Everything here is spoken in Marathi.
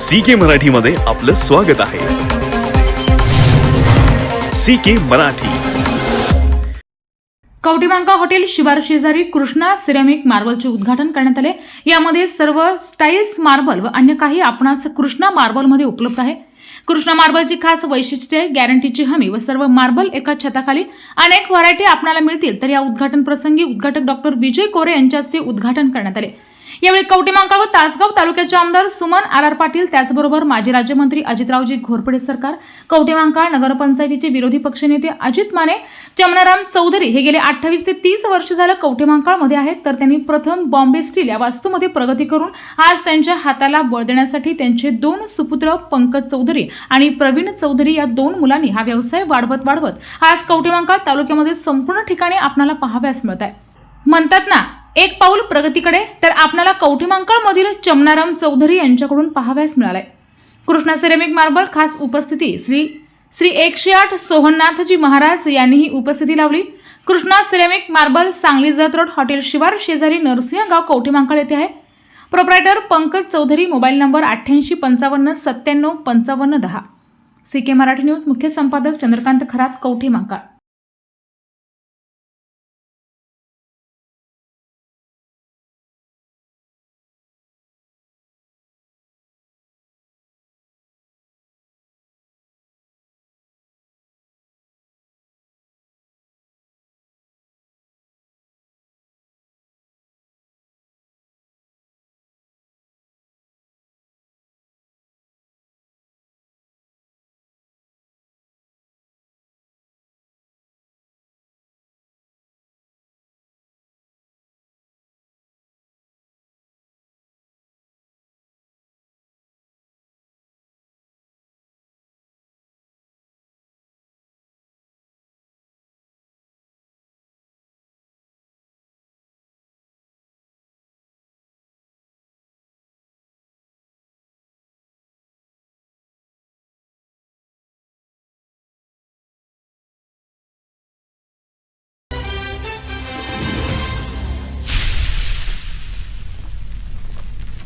सी के मराठी मध्ये आपलं स्वागत आहे. C K Marathi. कवटीबांका hotel Shivar शेजारी कृष्णा सिरेमिक मार्बलचे उद्घाटन करण्यात आले. यामध्ये सर्व स्टाईल्स मार्बल व अन्य काही आपणास कृष्णा मार्बलमध्ये उपलब्ध आहे. कृष्णा मार्बलची खास वैशिष्ट्ये गॅरंटीची हमी व सर्व मार्बल एका छताखाली अनेक व्हरायटी आपणाला मिळतील. तर या उद्घाटन प्रसंगी उद्घाटक डॉक्टर विजय कोरे यांच्या हस्ते उद्घाटन करण्यात आले. यावेळी कवटीमांका व तासगाव तालुक्याचे आमदार सुमन आर आर पाटील त्याचबरोबर माजी राज्यमंत्री अजितरावजी घोरपडे सरकार कवटेमांका नगरपंचायतीचे विरोधी पक्षनेते अजित माने चमनाराम चौधरी हे गेले अठ्ठावीस ते तीस वर्ष झालं कवटेमांकाळमध्ये आहेत तर त्यांनी प्रथम बॉम्बे स्टील या वास्तूमध्ये प्रगती करून आज त्यांच्या हाताला बळ देण्यासाठी त्यांचे दोन सुपुत्र पंकज चौधरी आणि प्रवीण चौधरी या दोन मुलांनी हा व्यवसाय वाढवत वाढवत आज कवटेमांकाळ तालुक्यामध्ये संपूर्ण ठिकाणी आपणाला पाहाव्यास मिळत आहे. म्हणतात ना एक पाऊल प्रगतीकडे तर आपणाला कवठीमांकळमधील चमनाराम चौधरी यांच्याकडून पाहाव्यास मिळालंय. कृष्णा सिरेमिक मार्बल खास उपस्थिती श्री श्री एकशे आठ सोहननाथजी महाराज यांनीही उपस्थिती लावली. Krishna ceramic marble Sangli Jat road hotel Shivar शेजारी नरसिंह गाव कवठीमांकळ येथे आहे. Proprietor Pankaj Chaudhari mobile number अठ्ठ्याऐंशी पंचावन्न सत्त्याण्णव पंचावन्न दहा. सी के मराठी न्यूज मुख्य संपादक चंद्रकांत खरात कवठीमांकाळ